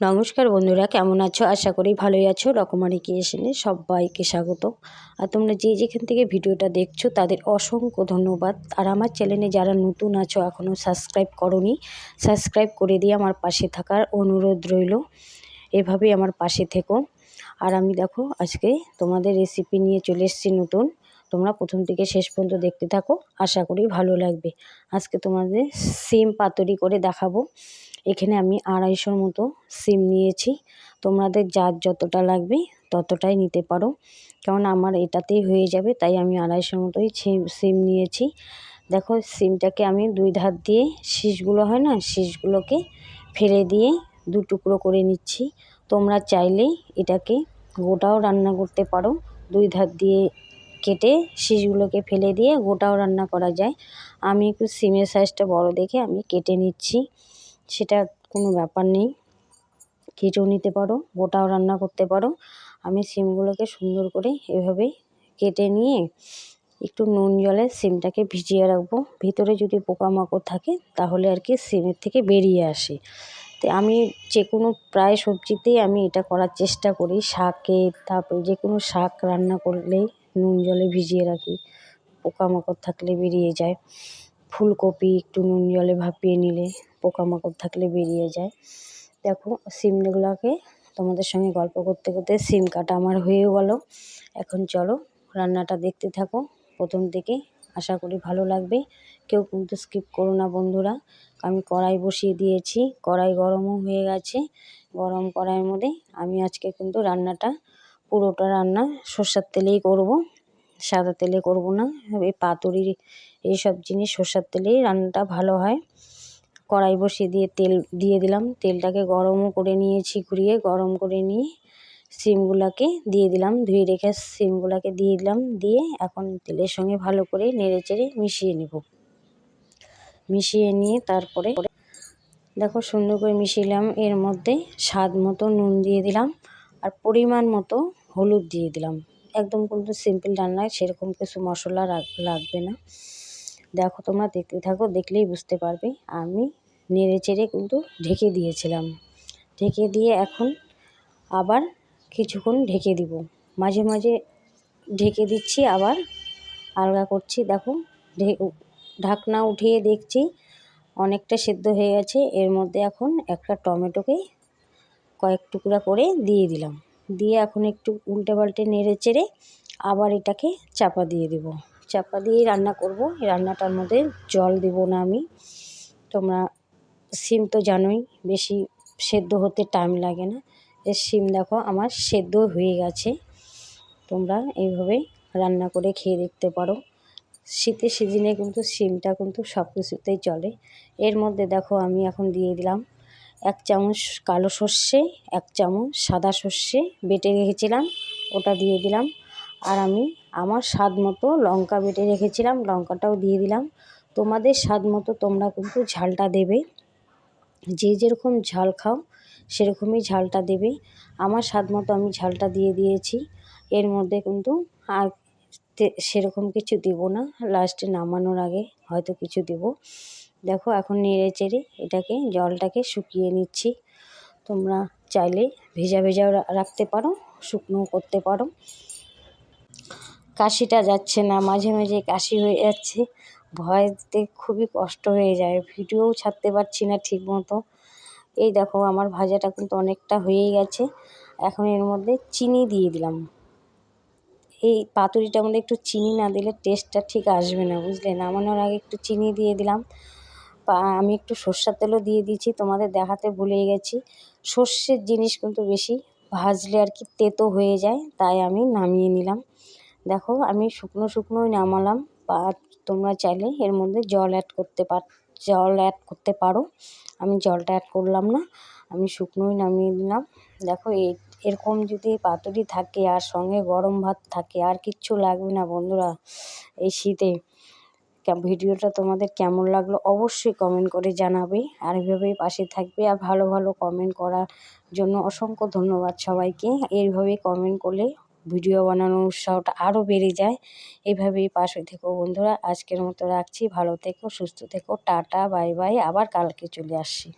নমস্কার বন্ধুরা, কেমন আছো? আশা করি ভালোই আছো। রকমারি ক্রিয়েশনে সবাইকে স্বাগত। আর তোমরা যে যেখান থেকে ভিডিওটা দেখছ, তাদের অসংখ্য ধন্যবাদ। আর আমার চ্যানেলে যারা নতুন আছো এখনও সাবস্ক্রাইব করনি, সাবস্ক্রাইব করে দিয়ে আমার পাশে থাকার অনুরোধ রইল। এভাবেই আমার পাশে থেকো। আর আমি দেখো, আজকে তোমাদের রেসিপি নিয়ে চলে এসেছি নতুন। তোমরা প্রথম থেকে শেষ পর্যন্ত দেখতে থাকো। আশা করি ভালো লাগবে। আজকে তোমাদের সিম পাতুরি করে দেখাবো। এখানে আমি আড়াইশোর মতো সিম নিয়েছি। তোমাদের যার যতটা লাগবে ততটাই নিতে পারো। কারণ আমার এটাতেই হয়ে যাবে, তাই আমি আড়াইশোর মতোই সিম নিয়েছি। দেখো, সিমটাকে আমি দুই ধার দিয়ে শীষগুলো হয় না, শীষগুলোকে ফেলে দিয়ে দু টুকরো করে নিচ্ছি। তোমরা চাইলে এটাকে গোটাও রান্না করতে পারো। দুই ধার দিয়ে কেটে শীষগুলোকে ফেলে দিয়ে গোটাও রান্না করা যায়। আমি একটু সিমের সাইজটা বড় দেখে আমি কেটে নিচ্ছি। সেটা কোনো ব্যাপার নেই। কেটেও নিতে পারো, গোটাও রান্না করতে পারো। আমি সিমগুলোকে সুন্দর করে এভাবে কেটে নিয়ে একটু নুন জলে সিমটাকে ভিজিয়ে রাখব। ভিতরে যদি পোকামাকড় থাকে, তাহলে আর কি সিমের থেকে বেরিয়ে আসে। তো আমি যে কোনো প্রায় সবজিতেই আমি এটা করার চেষ্টা করি। শাকে, তারপরে যে কোনো শাক রান্না করলেই নুন জলে ভিজিয়ে রাখি। পোকামাকড় থাকলে বেরিয়ে যায়। ফুলকপি একটু নুন জলে ভাপিয়ে নিলে পোকামাকড় থাকলে বেরিয়ে যায়। দেখো, সিমগুলোকে তোমাদের সঙ্গে গল্প করতে করতে সিম কাটা আমার হয়ে গেল। এখন চলো, রান্নাটা দেখতে থাকো। প্রথম থেকে আশা করি ভালো লাগবে। কেউ কিন্তু স্কিপ করো না বন্ধুরা। আমি কড়াই বসিয়ে দিয়েছি। কড়াই গরমও হয়ে গেছে। গরম কড়াইয়ের মধ্যে আমি আজকে কিন্তু রান্নাটা পুরোটা রান্না সর্ষের তেলেই করব। সাদা তেলে করব না, এই পাতুরি এইসব জিনিস সর্ষের তেলেই রান্নাটা ভালো হয়। কড়াই বসিয়ে দিয়ে তেল দিয়ে দিলাম। তেলটাকে গরমও করে নিয়েছি, ঘুরিয়ে গরম করে নিয়ে সিমগুলোকে দিয়ে দিলাম। ধুয়ে রেখে সিমগুলোকে দিয়ে দিলাম। দিয়ে এখন তেলের সঙ্গে ভালো করে নেড়ে চেড়ে মিশিয়ে নেব। মিশিয়ে নিয়ে তারপরে দেখো সুন্দর করে মিশিলাম। এর মধ্যে স্বাদ মতো নুন দিয়ে দিলাম। আর পরিমাণ মতো হলুদ দিয়ে দিলাম। একদম কিন্তু সিম্পল রান্নায় সেরকম কিছু মশলা লাগবে না। দেখো তোমরা দেখতে থাকো, দেখলেই বুঝতে পারবে। আমি নেড়ে চেড়ে কিন্তু ঢেকে দিয়েছিলাম। ঢেকে দিয়ে এখন আবার কিছুক্ষণ ঢেকে দিব। মাঝে মাঝে ঢেকে দিচ্ছি, আবার আলগা করছি। দেখো ঢাকনা উঠিয়ে দেখছি, অনেকটা সেদ্ধ হয়ে গেছে। এর মধ্যে এখন একটা টমেটোকে কয়েক টুকরা করে দিয়ে দিলাম। দিয়ে এখন একটু উল্টে পাল্টে নেড়ে চেড়ে আবার এটাকে চাপা দিয়ে দেব। চাপা দিয়ে রান্না করব। রান্নাটার মধ্যে জল দেব না আমি। তোমরা সিম তো জানোই, বেশি সেদ্ধ হতে টাইম লাগে না। এর সিম দেখো আমার সেদ্ধ হয়ে গেছে। তোমরা এইভাবে রান্না করে খেয়ে দেখতে পারো। শীতের সিজনে কিন্তু সিমটা কিন্তু সব কিছুতেই চলে। এর মধ্যে দেখো আমি এখন দিয়ে দিলাম এক চামচ কালো সর্ষে, এক চামচ সাদা সর্ষে বেটে রেখেছিলাম, ওটা দিয়ে দিলাম। আর আমি আমার স্বাদ মতো লঙ্কা বেটে রেখেছিলাম, লঙ্কাটাও দিয়ে দিলাম। তোমাদের স্বাদ মতো তোমরা কিন্তু ঝালটা দেবে। যে যেরকম ঝাল খাও, সেরকমই ঝালটা দেবে। আমার স্বাদ মতো আমি ঝালটা দিয়ে দিয়েছি। এর মধ্যে কিন্তু আর সেরকম কিছু দেবো না। লাস্টে নামানোর আগে হয়তো কিছু দেবো। দেখো এখন নেড়ে চেড়ে এটাকে, জলটাকে শুকিয়ে নিচ্ছি। তোমরা চাইলে ভেজা ভেজাও রাখতে পারো শুকনো করতে পারো। কাশিটা যাচ্ছে না, মাঝে মাঝে কাশি হয়ে যাচ্ছে। ভয়েতে খুবই কষ্ট হয়ে যায় ভিডিওও ছাড়তে পারছি না ঠিক মতো। এই দেখো আমার ভাজাটা কিন্তু অনেকটা হয়েই গেছে। এখন এর মধ্যে চিনি দিয়ে দিলাম। এই পাতুরিটার মধ্যে একটু চিনি না দিলে টেস্টটা ঠিক আসবে না, বুঝলে? নামানোর আগে একটু চিনি দিয়ে দিলাম। আমি একটু সর্ষের তেলও দিয়ে দিয়েছি, তোমাদের দেখাতে ভুলে গেছি। সর্ষের জিনিস কিন্তু বেশি ভাজলে আর কি তেতো হয়ে যায়, তাই আমি নামিয়ে নিলাম। দেখো, আমি শুকনো শুকনোই নামালাম, বা তোমরা চাইলে এর মধ্যে জল অ্যাড করতে পার, জল অ্যাড করতে পারো। আমি জলটা অ্যাড করলাম না, আমি শুকনোই নামিয়ে নিলাম। দেখো এই এরকম যদি পাতুরি থাকে আর সঙ্গে গরম ভাত থাকে, আর কিচ্ছু লাগবে না বন্ধুরা এই শীতে। ভিডিওটা তোমাদের কেমন লাগল অবশ্যই কমেন্ট করে জানাবে। আর এভাবেই পাশে থাকবে আর ভালো ভালো কমেন্ট করার জন্য অসংখ্য ধন্যবাদ সবাইকে। এইভাবে কমেন্ট করলে ভিডিও বানানোর উৎসাহটা আরও বেড়ে যায়। এভাবেই পাশে থেকো বন্ধুরা। আজকের মতো রাখছি। ভালো থেকো, সুস্থ থেকো। Tata, bye bye. আবার কালকে চলে আসছি।